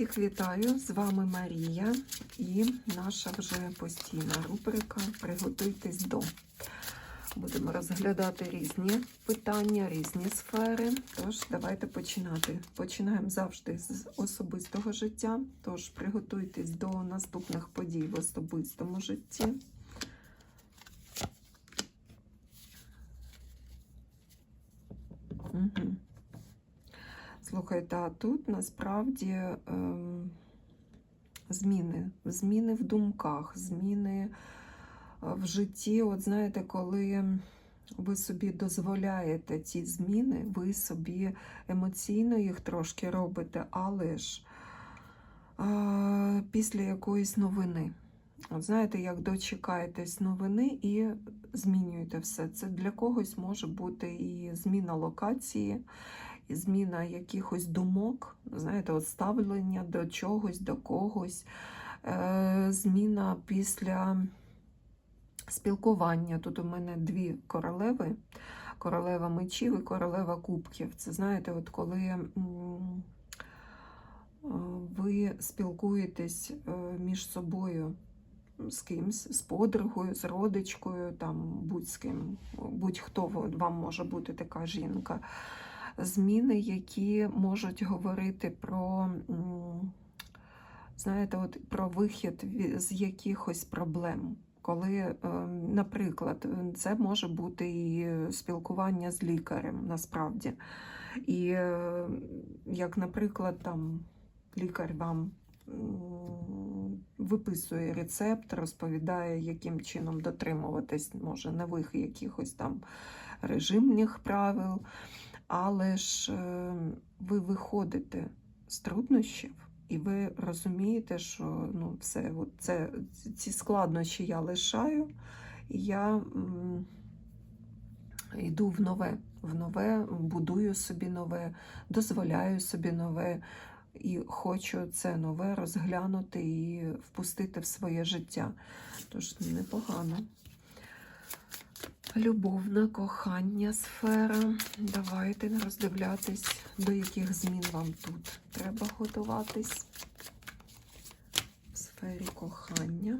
Всіх вітаю! З вами Марія і наша вже постійна рубрика Приготуйтесь до. Будемо розглядати різні питання, різні сфери. Тож, давайте починати. Починаємо завжди з особистого життя. Тож приготуйтесь до наступних подій в особистому житті. Слухайте, а тут насправді ем, зміни, зміни в думках, зміни е, в житті. От знаєте, коли ви собі дозволяєте ці зміни, ви собі емоційно їх трошки робите, але ж е, після якоїсь новини. От знаєте, як дочекаєтесь новини і змінюєте все. Це для когось може бути і зміна локації, зміна якихось думок, знаєте, от ставлення до чогось, до когось, е, зміна після спілкування. Тут у мене дві королеви, королева мечів і королева кубків. Це знаєте, от коли е, ви спілкуєтесь е, між собою з кимсь, з подругою, з родичкою, там будь-з ким, будь-хто вам може бути така жінка. Зміни, які можуть говорити про, знаєте, от про вихід з якихось проблем. Коли, е, наприклад, це може бути і спілкування з лікарем насправді. І е, як, наприклад, там лікар вам виписує рецепт, розповідає, яким чином дотримуватись, може, нових якихось там режимних правил, але ж е, ви виходите з труднощів. І ви розумієте, що ну, все, от це, ці складнощі я лишаю, і я йду в нове, в нове, будую собі нове, дозволяю собі нове, і хочу це нове розглянути і впустити в своє життя. Тож непогано. Любовна, кохання сфера. Давайте роздивлятись, до яких змін вам тут треба готуватись. В сфері кохання.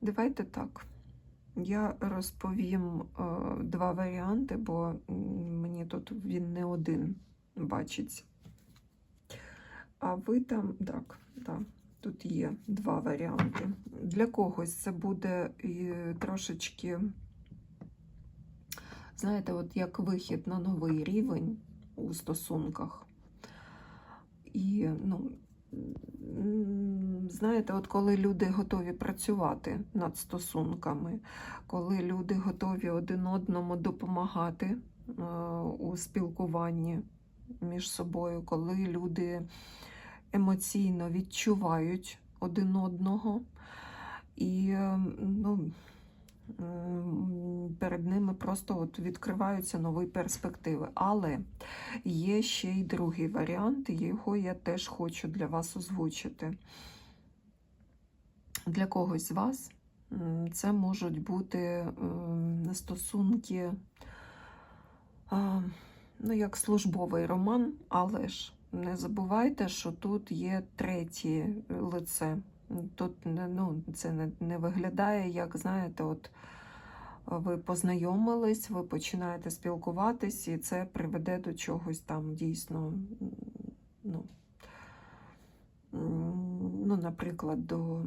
Давайте так. Я розповім е, два варіанти, бо мені тут він не один бачиться. А ви там, так, так, тут є два варіанти. Для когось це буде трошечки, знаєте, от як вихід на новий рівень у стосунках. І, ну, знаєте, от коли люди готові працювати над стосунками, коли люди готові один одному допомагати е, у спілкуванні між собою, коли люди емоційно відчувають один одного, і ну, перед ними просто от відкриваються нові перспективи. Але є ще й другий варіант, його я теж хочу для вас озвучити. Для когось з вас це можуть бути стосунки, ну, як службовий роман, але ж не забувайте, що тут є третє лице. Тут ну, це не, не виглядає, як, знаєте, от ви познайомились, ви починаєте спілкуватись, і це приведе до чогось там дійсно, ну, ну наприклад, до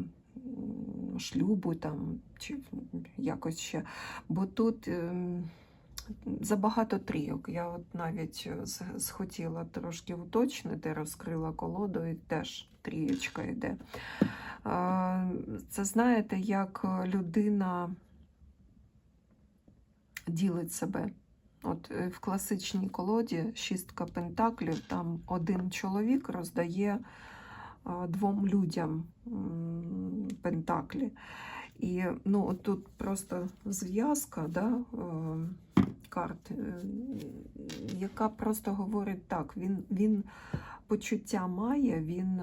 шлюбу там, чи якось ще. Бо тут ем, забагато трійок. Я от навіть е, схотіла трошки уточнити, розкрила колоду і теж трієчка йде. Е, Це знаєте, як людина ділить себе. От е, в класичній колоді шістка пентаклів, там один чоловік роздає двом людям пентаклі. І ну, тут просто зв'язка да, е, карт, е, яка просто говорить так, він, він почуття має, він.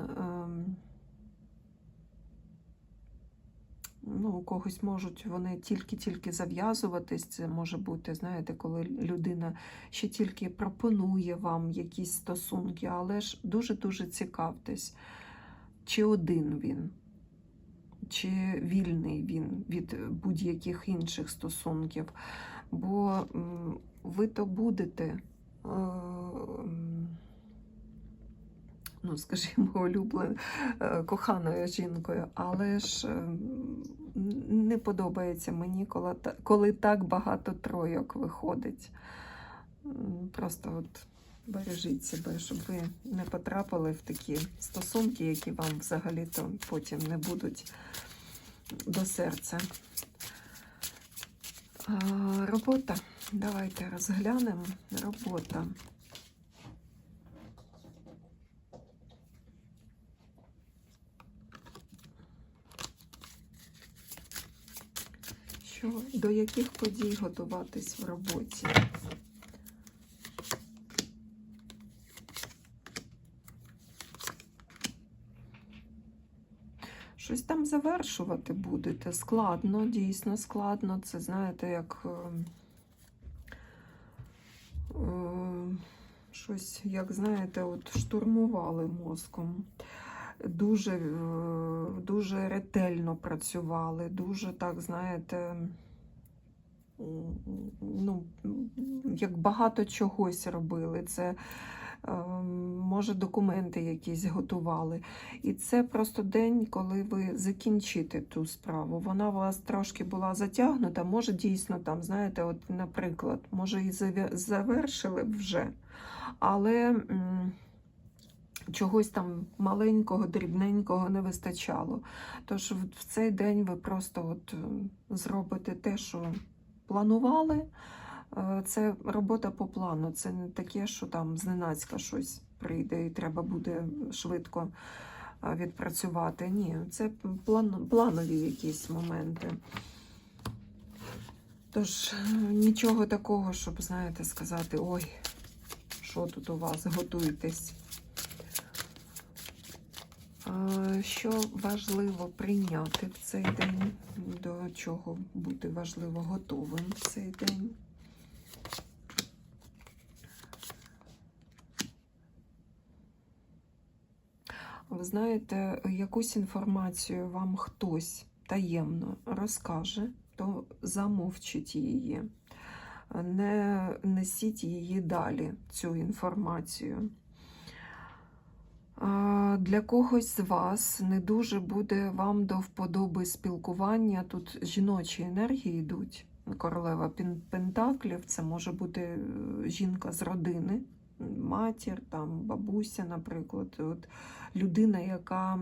У когось можуть вони тільки-тільки зав'язуватись. Це може бути, знаєте, коли людина ще тільки пропонує вам якісь стосунки, але ж дуже-дуже цікавтесь, чи один він, чи вільний він від будь-яких інших стосунків. Бо ви то будете. е, Ну, скажімо, улюблен, е, коханою жінкою, але ж е, не подобається мені, коли так багато тройок виходить. Просто от бережіть себе, щоб ви не потрапили в такі стосунки, які вам взагалі-то потім не будуть до серця. Робота. Давайте розглянемо. Робота. Що, до яких подій готуватись в роботі? Щось там завершувати будете. Складно, дійсно складно. Це знаєте, як е, е, щось, як знаєте, от штурмували мозком. Дуже, е, дуже ретельно працювали, дуже так, знаєте, ну, як багато чогось робили. Це е, може документи якісь готували. І це просто день, коли ви закінчите ту справу. Вона у вас трошки була затягнута, може дійсно там, знаєте, от, наприклад, може і завершили б вже, але чогось там маленького, дрібненького не вистачало. Тож в цей день ви просто от е, зробите те, що планували. Е, Це робота по плану, це не таке, що там зненацька щось прийде і треба буде швидко е, відпрацювати. Ні, це план, планові якісь моменти. Тож нічого такого, щоб, знаєте, сказати, ой, що тут у вас, готуйтесь. Що важливо прийняти в цей день, до чого бути важливо готовим в цей день. Ви знаєте, якусь інформацію вам хтось таємно розкаже, то замовчіть її. Не несіть її далі, цю інформацію. Для когось з вас не дуже буде вам до вподоби спілкування. Тут жіночі енергії йдуть. Королева Пентаклів, це може бути е, жінка з родини, матір, там, бабуся, наприклад. От людина, яка.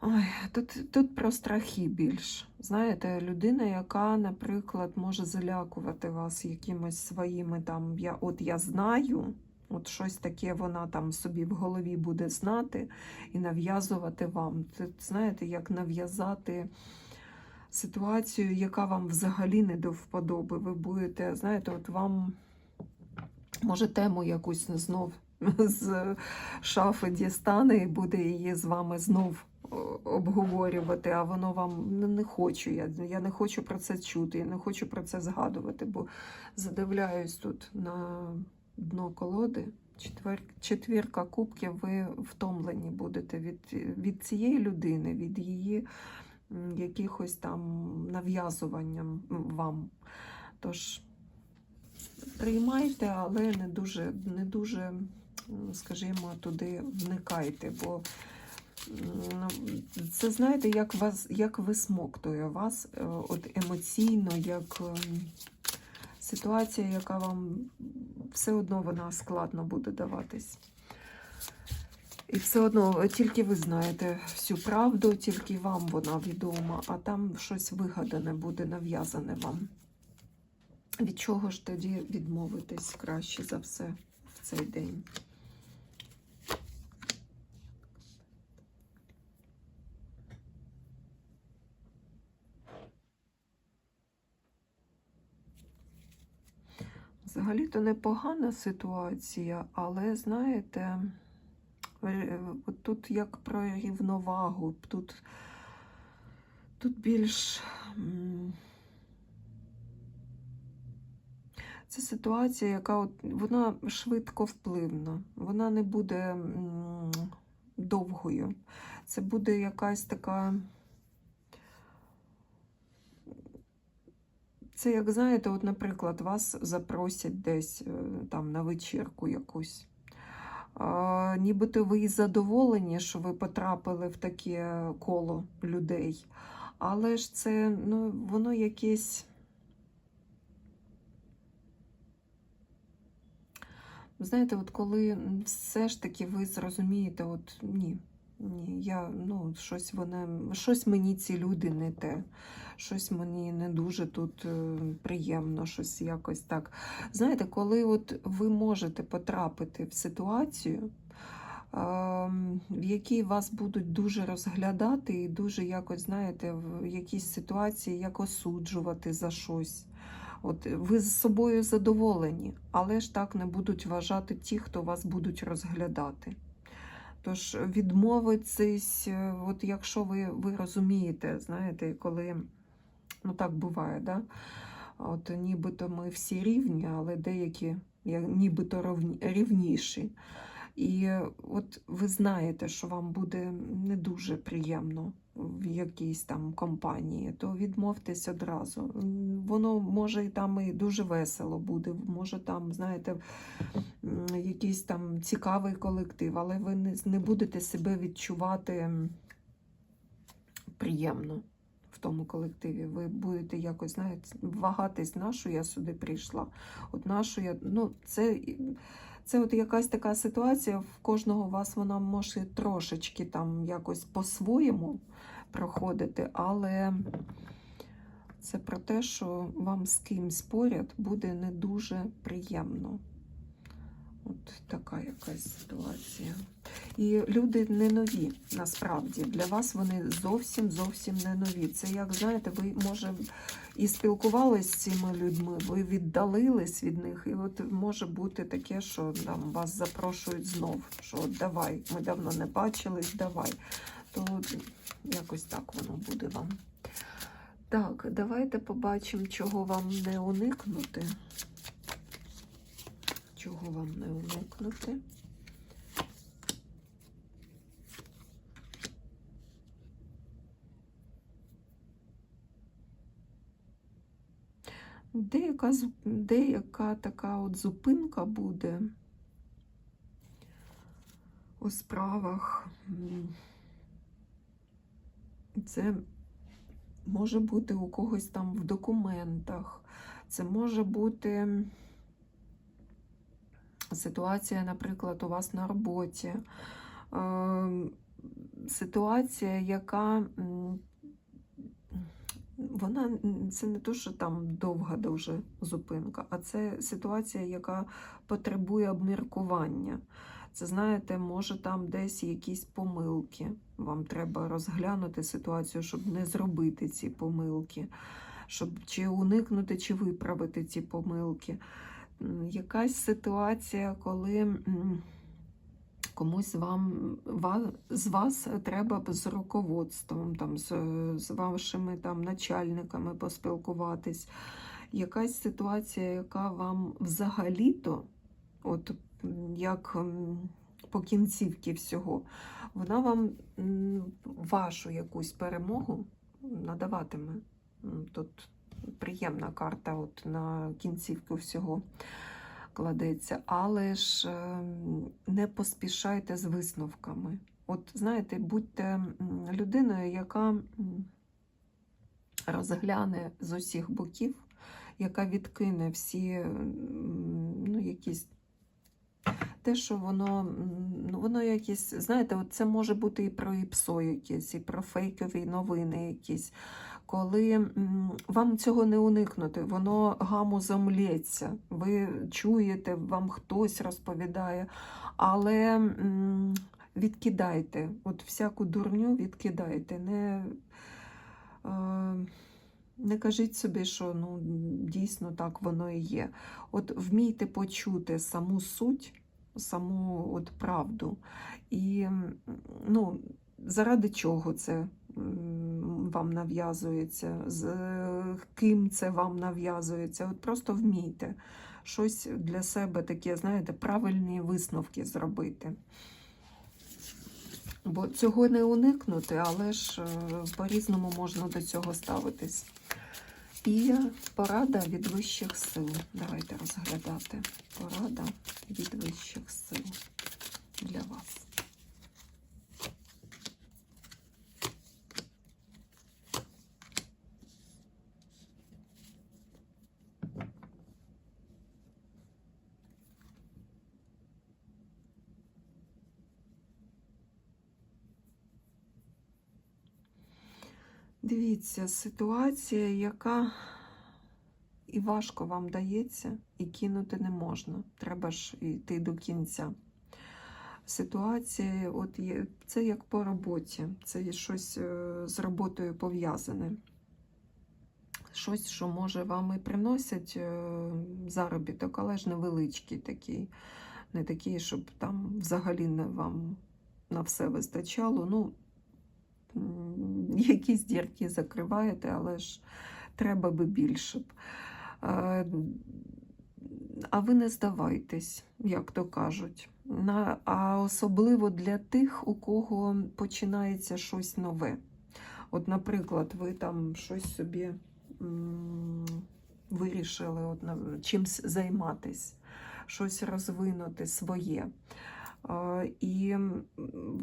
Ой, тут, тут про страхи більш. Знаєте, людина, яка, наприклад, може залякувати вас якимось своїми там, я, от я знаю, от щось таке вона там собі в голові буде знати і нав'язувати вам. Це, знаєте, як нав'язати ситуацію, яка вам взагалі не до вподоби. Ви будете, знаєте, от вам може тему якусь знов з шафи дістане і буде її з вами знов обговорювати, а воно вам не хочу. Я, я не хочу про це чути, я не хочу про це згадувати, бо задивляюсь тут на дно колоди. Четвер, четвірка кубків, ви втомлені будете від, від цієї людини, від її якихось там нав'язуванням вам. Тож приймайте, але не дуже, не дуже, скажімо, туди вникайте, бо це знаєте, як вас, як висмоктує вас е, от емоційно, як ситуація, яка вам все одно вона складно буде даватись. І все одно е, тільки ви знаєте всю правду, тільки вам вона відома, а там щось вигадане буде нав'язане вам. Від чого ж тоді відмовитись краще за все в цей день? Взагалі-то непогана ситуація, але знаєте, е, тут як про рівновагу, тут Тут більш це ситуація, яка от, вона швидко впливна, вона не буде довгою. Це буде якась така. Це, як знаєте, от, наприклад, вас запросять десь е, там на вечірку якусь. А, нібито ви задоволені, що ви потрапили в таке коло людей. Але ж це, ну, воно якесь. Знаєте, от коли все ж таки ви зрозумієте, от ні, ні, я, ну, щось вони, щось мені ці люди не те, щось мені не дуже тут е, приємно, щось якось так. Знаєте, коли от ви можете потрапити в ситуацію, ем, в якій вас будуть дуже розглядати і дуже якось, знаєте, в якійсь ситуації як осуджувати за щось. От ви з собою задоволені, але ж так не будуть вважати ті, хто вас будуть розглядати. Тож відмовитись, е, от якщо ви, ви розумієте, знаєте, коли ну так буває, да? От нібито ми всі рівні, але деякі нібито рівніші. І е, от ви знаєте, що вам буде не дуже приємно в якійсь там компанії, то відмовтесь одразу. Воно може і там і дуже весело буде, може там, знаєте, якийсь там цікавий колектив, але ви не, будете себе відчувати приємно в тому колективі. Ви будете якось, знаєте, вагатись, на що я сюди прийшла. От на що я, ну, це, це от якась така ситуація, в кожного вас вона може трошечки там якось по-своєму проходити, але це про те, що вам з кимсь поряд буде не дуже приємно. От така якась ситуація. І люди не нові, насправді. Для вас вони зовсім зовсім не нові. Це як знаєте, ви може і спілкувалися з цими людьми, ви віддалились від них, і от може бути таке, що там вас запрошують знов, що давай, ми давно не бачились, давай. То якось так воно буде вам. Так, давайте побачимо, чого вам не уникнути. Чого вам не уникнути? Деяка, деяка така от зупинка буде у справах. Це може бути у когось там в документах, це може бути ситуація, наприклад, у вас на роботі. Ем, Ситуація, яка вона це не то, що там довга дуже зупинка, а це ситуація, яка потребує обміркування. Це, знаєте, може там десь якісь помилки. Вам треба розглянути ситуацію, щоб не зробити ці помилки, щоб чи уникнути, чи виправити ці помилки. Якась ситуація, коли комусь вам, з вас треба з руководством, там, з, з вашими там, начальниками поспілкуватись. Якась ситуація, яка вам взагалі-то, от як по кінцівці всього, вона вам вашу якусь перемогу надаватиме. Тут приємна карта от на кінцівку всього кладеться, але ж ем, не поспішайте з висновками. От знаєте, будьте людиною, яка розгляне з усіх боків, яка відкине всі ну, якісь. Те, що воно, ну, воно якісь, знаєте, от це може бути і про ІПСО якісь, і про фейкові новини якісь. Коли вам цього не уникнути, воно гамузом лється. Ви чуєте, вам хтось розповідає, але відкидайте, от всяку дурню відкидайте. Не, е, не кажіть собі, що ну, дійсно так воно і є. От вмійте почути саму суть, саму от правду. І ну, заради чого це? Вам нав'язується, з ким це вам нав'язується. От просто вмійте щось для себе таке, знаєте, правильні висновки зробити. Бо цього не уникнути, але ж е, по-різному можна до цього ставитись. І порада від вищих сил. Давайте розглядати. Порада від вищих сил для вас. Дивіться, ситуація, яка і важко вам дається, і кинути не можна. Треба ж йти до кінця. Ситуація, от є, це як по роботі, це щось е, з роботою пов'язане. Щось, що може вам і приносять е, заробіток, але ж невеличкий такий. Не такий, щоб там взагалі не вам на все вистачало. Ну, якісь дірки закриваєте, але ж треба би більше А ви не здавайтесь, як то кажуть. А особливо для тих, у кого починається щось нове. От, наприклад, ви там щось собі вирішили от, чимсь займатись, щось розвинути своє. Е, І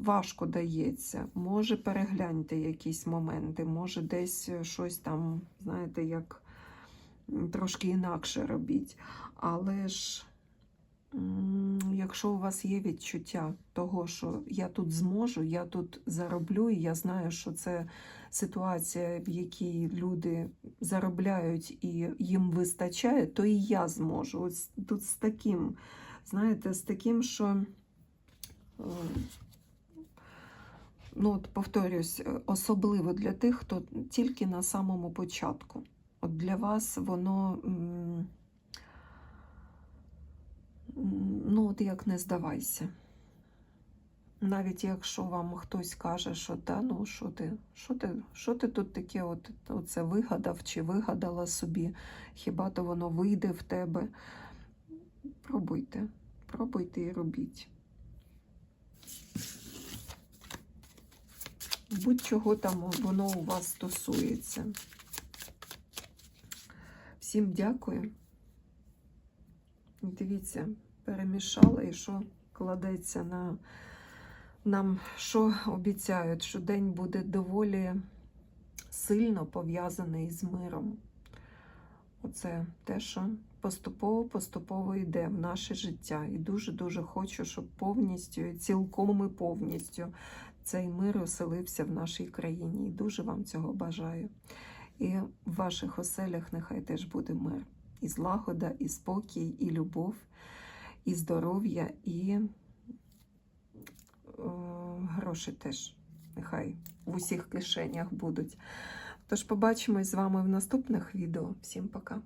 важко дається. Може, перегляньте якісь моменти, може, десь щось там, знаєте, як трошки інакше робіть. Але ж, якщо у вас є відчуття того, що я тут зможу, я тут зароблю, і я знаю, що це ситуація, в якій люди заробляють і їм вистачає, то і я зможу. Ось тут з таким, знаєте, з таким, що. Ну, от повторюсь, е, особливо для тих, хто тільки на самому початку. От для вас воно, ну, от як не здавайся. Навіть якщо вам хтось каже, що та, ну що ти, що ти, що ти тут таке от, оце вигадав чи вигадала собі, хіба то воно вийде в тебе. Пробуйте, пробуйте і робіть. Будь-чого там воно у вас стосується. Всім дякую. Дивіться, перемішала і що кладеться на нам, що обіцяють, що день буде доволі сильно пов'язаний з миром. Оце те, що поступово-поступово йде в наше життя. І дуже-дуже хочу, щоб повністю, цілком і повністю цей мир оселився в нашій країні. І дуже вам цього бажаю. І в ваших оселях нехай теж буде мир. І злагода, і спокій, і любов, і здоров'я, і е, гроші теж нехай в усіх кишенях будуть. Тож побачимось з вами в наступних відео. Всім пока!